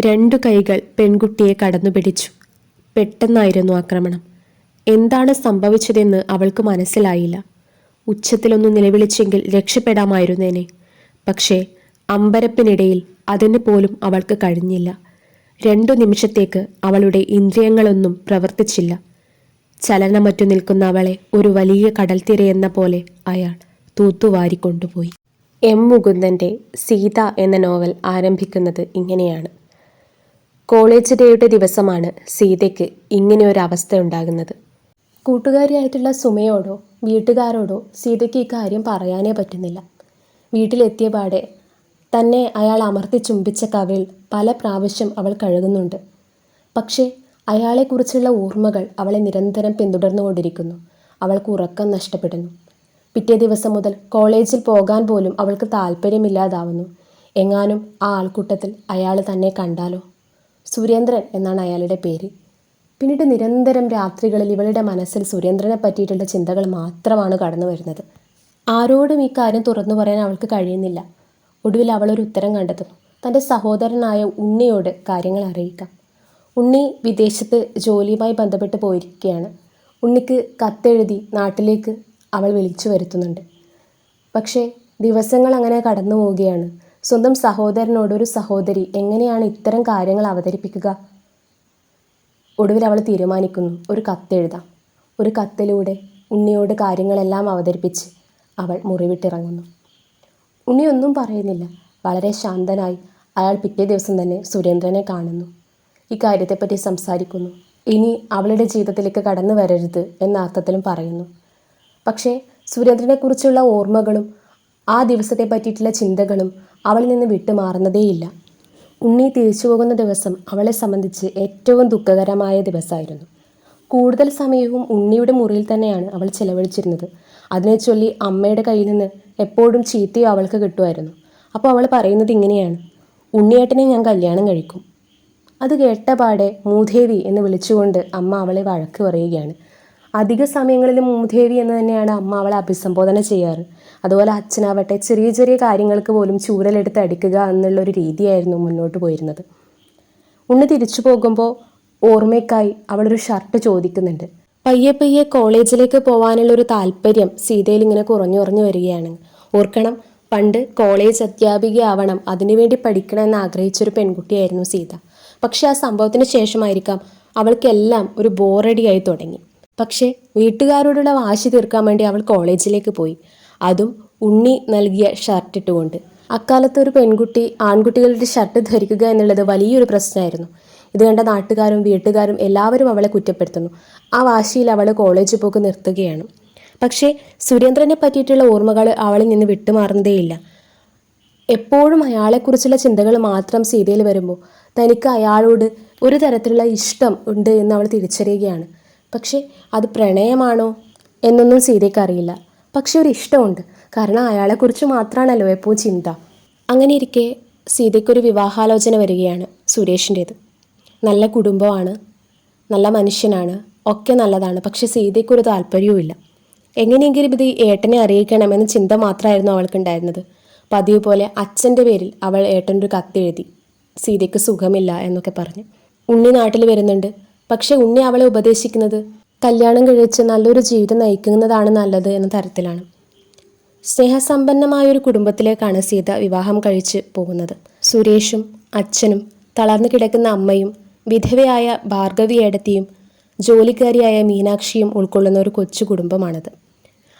രണ്ടു കൈകൾ പെൺകുട്ടിയെ കടന്നുപിടിച്ചു. പെട്ടെന്നായിരുന്നു ആക്രമണം. എന്താണ് സംഭവിച്ചതെന്ന് അവൾക്ക് മനസ്സിലായില്ല. ഉച്ചത്തിലൊന്ന് നിലവിളിച്ചെങ്കിൽ രക്ഷപ്പെടാമായിരുന്നേനെ. പക്ഷേ അമ്പരപ്പിനിടയിൽ അതിന് പോലും അവൾക്ക് കഴിഞ്ഞില്ല. രണ്ടു നിമിഷത്തേക്ക് അവളുടെ ഇന്ദ്രിയങ്ങളൊന്നും പ്രവർത്തിച്ചില്ല. ചലനമറ്റു നിൽക്കുന്ന അവളെ ഒരു വലിയ കടൽത്തിരയെന്ന പോലെ അയാൾ തൂത്തുവാരി കൊണ്ടുപോയി എം മുകുന്ദന്റെ സീത എന്ന നോവൽ ആരംഭിക്കുന്നത് ഇങ്ങനെയാണ്. കോളേജ് ഡേയുടെ ദിവസമാണ് സീതയ്ക്ക് ഇങ്ങനെ ഒരു അവസ്ഥ ഉണ്ടാകുന്നത്. കൂട്ടുകാരിയായിട്ടുള്ള സുമയോടോ വീട്ടുകാരോടോ സീതയ്ക്ക് ഈ കാര്യം പറയാനേ പറ്റുന്നില്ല. വീട്ടിലെത്തിയ പാടെ തന്നെ അയാൾ അമർത്തി ചുംബിച്ച കവിൽ പല പ്രാവശ്യം അവൾ കഴുകുന്നുണ്ട്. പക്ഷേ അയാളെക്കുറിച്ചുള്ള ഓർമ്മകൾ അവളെ നിരന്തരം പിന്തുടർന്നുകൊണ്ടിരിക്കുന്നു. അവൾക്ക് ഉറക്കം നഷ്ടപ്പെടുന്നു. പിറ്റേ ദിവസം മുതൽ കോളേജിൽ പോകാൻ പോലും അവൾക്ക് താല്പര്യമില്ലാതാവുന്നു എങ്ങാനും ആ ആൾക്കൂട്ടത്തിൽ അയാൾ തന്നെ കണ്ടാലോ? സുരേന്ദ്രൻ എന്നാണ് അയാളുടെ പേര്. പിന്നീട് നിരന്തരം രാത്രികളിൽ ഇവളുടെ മനസ്സിൽ സുരേന്ദ്രനെ പറ്റിയിട്ടുള്ള ചിന്തകൾ മാത്രമാണ് കടന്നു വരുന്നത്. ആരോടും ഈ കാര്യം തുറന്നു പറയാൻ അവൾക്ക് കഴിയുന്നില്ല. ഒടുവിൽ അവളൊരു ഉത്തരം കണ്ടെത്തുന്നു. തന്റെ സഹോദരനായ ഉണ്ണിയോട് കാര്യങ്ങൾ അറിയിക്കാം. ഉണ്ണി വിദേശത്ത് ജോലിയുമായി ബന്ധപ്പെട്ട് പോയിരിക്കുകയാണ്. ഉണ്ണിക്ക് കത്തെഴുതി നാട്ടിലേക്ക് അവൾ വിളിച്ചു വരുത്തുന്നുണ്ട്. പക്ഷേ ദിവസങ്ങൾ അങ്ങനെ കടന്നു പോവുകയാണ്. സ്വന്തം സഹോദരനോടൊരു സഹോദരി എങ്ങനെയാണ് ഇത്തരം കാര്യങ്ങൾ അവതരിപ്പിക്കുക? ഒടുവിൽ അവൾ തീരുമാനിക്കുന്നു. ഒരു കത്തെഴുതാം ഒരു കത്തിലൂടെ ഉണ്ണിയോട് കാര്യങ്ങളെല്ലാം അവതരിപ്പിച്ച് അവൾ മുറിവിട്ടിറങ്ങുന്നു. ഉണ്ണി ഒന്നും പറയുന്നില്ല. വളരെ ശാന്തനായി അയാൾ പിറ്റേ ദിവസം തന്നെ സുരേന്ദ്രനെ കാണുന്നു. ഈ കാര്യത്തെപ്പറ്റി സംസാരിക്കുന്നു. ഇനി അവളുടെ ജീവിതത്തിലേക്ക് കടന്നു വരരുത് എന്ന അർത്ഥത്തിലും പറയുന്നു. പക്ഷേ സുരേന്ദ്രനെക്കുറിച്ചുള്ള ഓർമ്മകളും ആ ദിവസത്തെ പറ്റിയിട്ടുള്ള ചിന്തകളും അവളിൽ നിന്ന് വിട്ടുമാറുന്നതേയില്ല. ഉണ്ണി തിരിച്ചു പോകുന്ന ദിവസം അവളെ സംബന്ധിച്ച് ഏറ്റവും ദുഃഖകരമായ ദിവസമായിരുന്നു. കൂടുതൽ സമയവും ഉണ്ണിയുടെ മുറിയിൽ തന്നെയാണ് അവൾ ചെലവഴിച്ചിരുന്നത്. അതിനെ ചൊല്ലി അമ്മയുടെ കയ്യിൽ നിന്ന് എപ്പോഴും ചീത്തയോ അവൾക്ക് കിട്ടുമായിരുന്നു. അപ്പോൾ അവൾ പറയുന്നത് ഇങ്ങനെയാണ്. ഉണ്ണിയേട്ടനെ ഞാൻ കല്യാണം കഴിക്കും. അത് കേട്ട പാടെ മൂദേവി എന്ന് വിളിച്ചുകൊണ്ട് അമ്മ അവളെ വഴക്ക് പറയുകയാണ്. അധിക സമയങ്ങളിൽ മൂദേവി എന്ന് തന്നെയാണ് അമ്മ അവളെ അഭിസംബോധന ചെയ്യാറ്. അതുപോലെ അച്ഛനാവട്ടെ ചെറിയ ചെറിയ കാര്യങ്ങൾക്ക് പോലും ചൂരലെടുത്ത് അടിക്കുക എന്നുള്ള ഒരു രീതിയായിരുന്നു മുന്നോട്ട് പോയിരുന്നത്. ഉണ്ണി തിരിച്ചു പോകുമ്പോൾ ഓർമ്മയ്ക്കായി അവളൊരു ഷർട്ട് ചോദിക്കുന്നുണ്ട്. പയ്യെ പയ്യെ കോളേജിലേക്ക് പോകാനുള്ള ഒരു താല്പര്യം സീതയിൽ ഇങ്ങനെ കുറഞ്ഞു കുറഞ്ഞു വരികയാണ്. ഓർക്കണം പണ്ട് കോളേജ് അധ്യാപിക ആവണം അതിനുവേണ്ടി പഠിക്കണം എന്ന് ആഗ്രഹിച്ചൊരു പെൺകുട്ടിയായിരുന്നു സീത. പക്ഷെ ആ സംഭവത്തിന് ശേഷമായിരിക്കാം അവൾക്കെല്ലാം ഒരു ബോറടിയായി തുടങ്ങി. പക്ഷേ വീട്ടുകാരോടുള്ള വാശി തീർക്കാൻ വേണ്ടി അവൾ കോളേജിലേക്ക് പോയി. അതും ഉണ്ണി നൽകിയ ഷർട്ട് ഇട്ടുകൊണ്ട്. അക്കാലത്ത് ഒരു പെൺകുട്ടി ആൺകുട്ടികളുടെ ഷർട്ട് ധരിക്കുക എന്നുള്ളത് വലിയൊരു പ്രശ്നമായിരുന്നു. ഇത് കണ്ട നാട്ടുകാരും വീട്ടുകാരും എല്ലാവരും അവളെ കുറ്റപ്പെടുത്തുന്നു. ആ വാശിയിൽ അവൾ കോളേജ് പോക്ക് നിർത്തുകയാണ്. പക്ഷേ സുരേന്ദ്രനെ പറ്റിയിട്ടുള്ള ഓർമ്മകൾ അവളിൽ നിന്ന് വിട്ടുമാറുന്നതേയില്ല. എപ്പോഴും അയാളെക്കുറിച്ചുള്ള ചിന്തകൾ മാത്രം സീതയിൽ വരുമ്പോൾ തനിക്ക് അയാളോട് ഒരു തരത്തിലുള്ള ഇഷ്ടം ഉണ്ട് എന്ന് അവൾ തിരിച്ചറിയുകയാണ്. പക്ഷേ അത് പ്രണയമാണോ എന്നൊന്നും സീതയ്ക്ക് അറിയില്ല. പക്ഷെ ഒരു ഇഷ്ടമുണ്ട് കാരണം അയാളെക്കുറിച്ച് മാത്രമാണല്ലോ എപ്പോൾ ചിന്ത. അങ്ങനെ ഇരിക്കെ സീതയ്ക്കൊരു വിവാഹാലോചന വരികയാണ് സുരേഷിന്റേത്. നല്ല കുടുംബമാണ് നല്ല മനുഷ്യനാണ് ഒക്കെ നല്ലതാണ്. പക്ഷെ സീതയ്ക്കൊരു താല്പര്യവുമില്ല. എങ്ങനെയെങ്കിലും ഇത് ഏട്ടനെ അറിയിക്കണമെന്ന ചിന്ത മാത്രമായിരുന്നു അവൾക്കുണ്ടായിരുന്നത്. പതിവ് പോലെ അച്ഛന്റെ പേരിൽ അവൾ ഏട്ടനൊരു കത്തെഴുതി സീതയ്ക്ക് സുഖമില്ല എന്നൊക്കെ പറഞ്ഞ്. ഉണ്ണി നാട്ടിൽ വരുന്നുണ്ട്. പക്ഷെ ഉണ്ണി അവളെ ഉപദേശിക്കുന്നത്? കല്യാണം കഴിച്ച് നല്ലൊരു ജീവിതം നയിക്കുന്നതാണ് നല്ലത് എന്ന തരത്തിലാണ്. സ്നേഹസമ്പന്നമായ ഒരു കുടുംബത്തിലേക്കാണ് സീത വിവാഹം കഴിച്ച് പോകുന്നത്. സുരേഷും അച്ഛനും തളർന്നു കിടക്കുന്ന അമ്മയും വിധവയായ ഭാർഗവി ഏടത്തിയും ജോലിക്കാരിയായ മീനാക്ഷിയും ഉൾക്കൊള്ളുന്ന ഒരു കൊച്ചു കുടുംബമാണത്.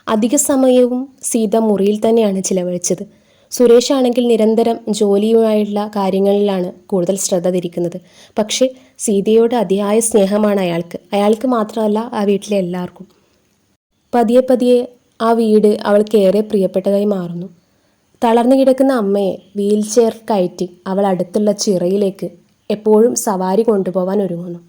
അധിക സമയവും സീത മുറിയിൽ തന്നെയാണ് ചിലവഴിച്ചത്. സുരേഷ് ആണെങ്കിൽ നിരന്തരം ജോലിയുമായുള്ള കാര്യങ്ങളിലാണ് കൂടുതൽ ശ്രദ്ധ തിരിക്കുന്നത്. പക്ഷേ സീതയോട് അതിയായ സ്നേഹമാണ് അയാൾക്ക്. അയാൾക്ക് മാത്രമല്ല ആ വീട്ടിലെ എല്ലാവർക്കും. പതിയെ പതിയെ ആ വീട് അവൾക്ക് ഏറെ പ്രിയപ്പെട്ടതായി മാറുന്നു. തളർന്നു കിടക്കുന്ന അമ്മയെ വീൽ ചെയർ കയറ്റി അവൾ അടുത്തുള്ള ചിറയിലേക്ക് എപ്പോഴും സവാരി കൊണ്ടുപോകാൻ ഒരുങ്ങുന്നു.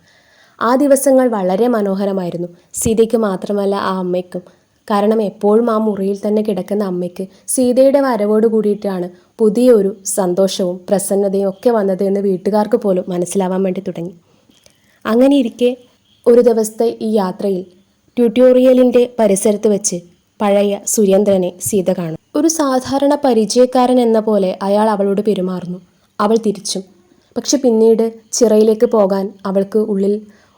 ആ ദിവസങ്ങൾ വളരെ മനോഹരമായിരുന്നു. സീതയ്ക്ക് മാത്രമല്ല ആ അമ്മയ്ക്കും കാരണം എപ്പോഴും ആ മുറിയിൽ തന്നെ കിടക്കുന്ന അമ്മയ്ക്ക് സീതയുടെ വരവോട് കൂടിയിട്ടാണ് പുതിയൊരു സന്തോഷവും പ്രസന്നതയും ഒക്കെ വന്നത് എന്ന് വീട്ടുകാർക്ക് പോലും മനസ്സിലാവാൻ വേണ്ടി തുടങ്ങി. അങ്ങനെ ഇരിക്കെ ഒരു ദിവസത്തെ ഈ യാത്രയിൽ ട്യൂട്ടോറിയലിന്റെ പരിസരത്ത് വെച്ച് പഴയ സുരേന്ദ്രനെ സീത കാണും. ഒരു സാധാരണ പരിചയക്കാരൻ എന്ന പോലെ അയാൾ അവളോട് പെരുമാറുന്നു. അവൾ തിരിച്ചും. പക്ഷെ പിന്നീട് ചിറയിലേക്ക് പോകാൻ അവൾക്ക് ഉള്ളിൽ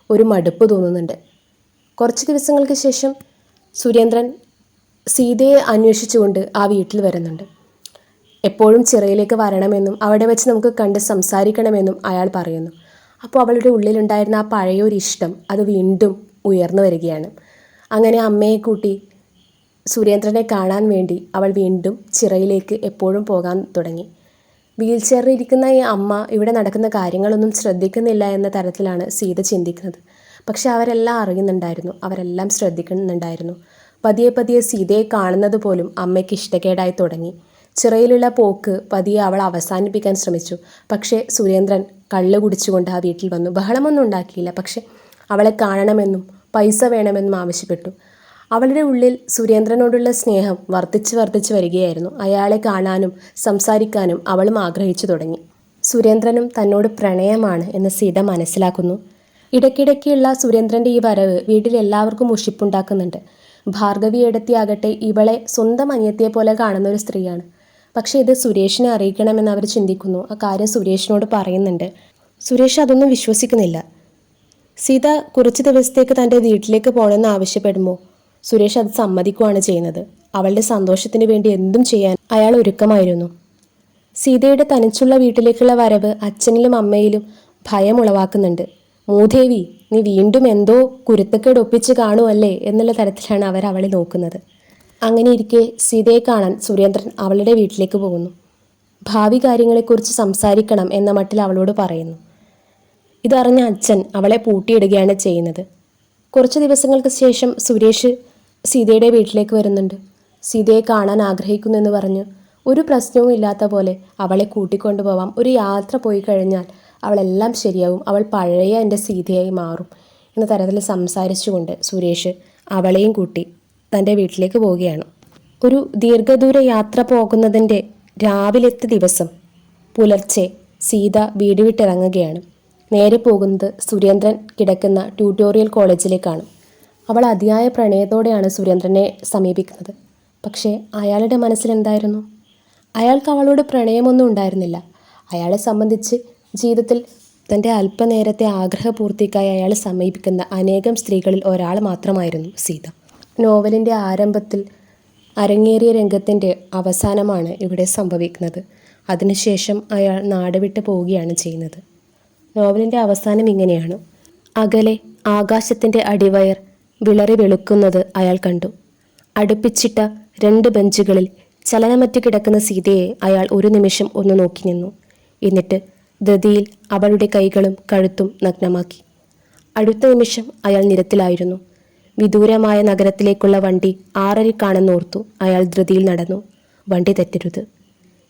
ഒരു മടുപ്പ് തോന്നുന്നുണ്ട്. കുറച്ച് ദിവസങ്ങൾക്ക് ശേഷം സുരേന്ദ്രൻ സീതയെ അന്വേഷിച്ചുകൊണ്ട് ആ വീട്ടിൽ വരുന്നുണ്ട്. എപ്പോഴും ചിറയിലേക്ക് വരണമെന്നും അവിടെ വെച്ച് നമുക്ക് കണ്ട് സംസാരിക്കണമെന്നും അയാൾ പറയുന്നു. അപ്പോൾ അവളുടെ ഉള്ളിലുണ്ടായിരുന്ന ആ പഴയൊരു ഇഷ്ടം അത് വീണ്ടും ഉയർന്നു വരികയാണ്. അങ്ങനെ അമ്മയെ കൂട്ടി സുരേന്ദ്രനെ കാണാൻ വേണ്ടി അവൾ വീണ്ടും ചിറയിലേക്ക് എപ്പോഴും പോകാൻ തുടങ്ങി. വീൽ ചെയറിൽ ഇരിക്കുന്ന ഈ അമ്മ ഇവിടെ നടക്കുന്ന കാര്യങ്ങളൊന്നും ശ്രദ്ധിക്കുന്നില്ല എന്ന തരത്തിലാണ് സീത ചിന്തിക്കുന്നത്. പക്ഷെ അവരെല്ലാം അറിയുന്നുണ്ടായിരുന്നു അവരെല്ലാം ശ്രദ്ധിക്കുന്നുണ്ടായിരുന്നു. പതിയെ പതിയെ സീതയെ കാണുന്നത് പോലും അമ്മയ്ക്ക് ഇഷ്ടക്കേടായി തുടങ്ങി. ചിറയിലുള്ള പോക്ക് പതിയെ അവൾ അവസാനിപ്പിക്കാൻ ശ്രമിച്ചു. പക്ഷേ സുരേന്ദ്രൻ കള്ള് കുടിച്ചുകൊണ്ട് ആ വീട്ടിൽ വന്നു. ബഹളമൊന്നും ഉണ്ടാക്കിയില്ല. പക്ഷേ അവളെ കാണണമെന്നും പൈസ വേണമെന്നും ആവശ്യപ്പെട്ടു. അവളുടെ ഉള്ളിൽ സുരേന്ദ്രനോടുള്ള സ്നേഹം വർദ്ധിച്ച് വർദ്ധിച്ച് വരികയായിരുന്നു. അയാളെ കാണാനും സംസാരിക്കാനും അവളും ആഗ്രഹിച്ചു തുടങ്ങി. സുരേന്ദ്രനും തന്നോട് പ്രണയമാണ് എന്ന് സീത മനസ്സിലാക്കുന്നു. ഇടയ്ക്കിടയ്ക്കുള്ള സുരേന്ദ്രന്റെ ഈ വരവ് വീട്ടിൽ എല്ലാവർക്കും മുഷിപ്പുണ്ടാക്കുന്നുണ്ട്. ഭാർഗവി എടുത്തിയാകട്ടെ ഇവളെ സ്വന്തം അനിയത്തിയെ പോലെ കാണുന്ന ഒരു സ്ത്രീയാണ്. പക്ഷേ ഇത് സുരേഷിനെ അറിയിക്കണമെന്ന് അവർ ചിന്തിക്കുന്നു. ആ കാര്യം സുരേഷിനോട് പറയുന്നുണ്ട്. സുരേഷ് അതൊന്നും വിശ്വസിക്കുന്നില്ല. സീത കുറച്ച് ദിവസത്തേക്ക് തന്റെ വീട്ടിലേക്ക് പോകണമെന്ന് ആവശ്യപ്പെടുമ്പോൾ സുരേഷ് അത് സമ്മതിക്കുകയാണ് ചെയ്യുന്നത്. അവളുടെ സന്തോഷത്തിന് വേണ്ടി എന്തും ചെയ്യാൻ അയാൾ ഒരുക്കമായിരുന്നു. സീതയുടെ തനിച്ചുള്ള വീട്ടിലേക്കുള്ള വരവ് അച്ഛനിലും അമ്മയിലും ഭയം ഉളവാക്കുന്നുണ്ട് മൂദേവി നീ വീണ്ടും എന്തോ കുരുത്തക്കേട് ഒപ്പിച്ച് കാണുമല്ലേ എന്നുള്ള തരത്തിലാണ് അവർ അവളെ നോക്കുന്നത്. അങ്ങനെ ഇരിക്കെ സീതയെ കാണാൻ സുരേന്ദ്രൻ അവളുടെ വീട്ടിലേക്ക് പോകുന്നു. ഭാവി കാര്യങ്ങളെക്കുറിച്ച് സംസാരിക്കണം എന്ന മട്ടിൽ അവളോട് പറയുന്നു. ഇതറിഞ്ഞ അച്ഛൻ അവളെ പൂട്ടിയിടുകയാണ് ചെയ്യുന്നത്. കുറച്ച് ദിവസങ്ങൾക്ക് ശേഷം സുരേഷ് സീതയുടെ വീട്ടിലേക്ക് വരുന്നുണ്ട്. സീതയെ കാണാൻ ആഗ്രഹിക്കുന്നു എന്ന് പറഞ്ഞു ഒരു പ്രശ്നവും ഇല്ലാത്ത പോലെ അവളെ കൂട്ടിക്കൊണ്ടുപോവാം. ഒരു യാത്ര പോയി കഴിഞ്ഞാൽ അവളെല്ലാം ശരിയാവും. അവൾ പഴയ എന്റെ സീതയായി മാറും എന്ന തരത്തിൽ സംസാരിച്ചുകൊണ്ട് സുരേഷ് അവളെയും കൂട്ടി തന്റെ വീട്ടിലേക്ക് പോവുകയാണ്. ഒരു ദീർഘദൂര യാത്ര പോകുന്നതിന്റെ രാവിലത്തെ ദിവസം പുലർച്ചെ സീത വീട് വിട്ടിറങ്ങുകയാണ്. നേരെ പോകുന്നത് സുരേന്ദ്രൻ കിടക്കുന്ന ട്യൂട്ടോറിയൽ കോളേജിലേക്കാണ്. അവൾ അതിയായ പ്രണയത്തോടെയാണ് സുരേന്ദ്രനെ സമീപിക്കുന്നത്. പക്ഷേ അയാളുടെ മനസ്സിലെന്തായിരുന്നു? അയാൾക്ക് അവളോട് പ്രണയമൊന്നും ഉണ്ടായിരുന്നില്ല. അയാളെ സംബന്ധിച്ച് ജീവിതത്തിൽ തന്റെ അല്പനേരത്തെ ആഗ്രഹപൂർത്തിക്കായി അയാൾ സമീപിക്കുന്ന അനേകം സ്ത്രീകളിൽ ഒരാൾ മാത്രമായിരുന്നു സീത. നോവലിന്റെ ആരംഭത്തിൽ അരങ്ങേറിയ രംഗത്തിന്റെ അവസാനമാണ് ഇവിടെ സംഭവിക്കുന്നത്. അതിനുശേഷം അയാൾ നാടുവിട്ട് പോവുകയാണ് ചെയ്യുന്നത്. നോവലിന്റെ അവസാനം ഇങ്ങനെയാണ്. അകലെ ആകാശത്തിന്റെ അടിവയർ വിളറി വെളുക്കുന്നത് അയാൾ കണ്ടു. അടുപ്പിച്ചിട്ട രണ്ട് ബെഞ്ചുകളിൽ ചലനമറ്റ് കിടക്കുന്ന സീതയെ അയാൾ ഒരു നിമിഷം ഒന്ന് നോക്കി നിന്നു. എന്നിട്ട് ധൃതിയിൽ അവളുടെ കൈകളും കഴുത്തും നഗ്നമാക്കി. അടുത്ത നിമിഷം അയാൾ നിരത്തിലായിരുന്നു. വിദൂരമായ നഗരത്തിലേക്കുള്ള വണ്ടി ആറരക്കാണെന്നോർത്തു അയാൾ ധൃതിയിൽ നടന്നു. വണ്ടി തെറ്റരുത്.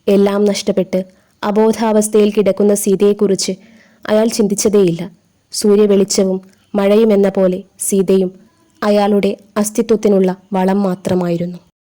എല്ലാം നഷ്ടപ്പെട്ട് അബോധാവസ്ഥയിൽ കിടക്കുന്ന സീതയെക്കുറിച്ച് അയാൾ ചിന്തിച്ചതേയില്ല. സൂര്യവെളിച്ചവും മഴയുമെന്ന പോലെ സീതയും അയാളുടെ അസ്തിത്വത്തിനുള്ള വളം മാത്രമായിരുന്നു.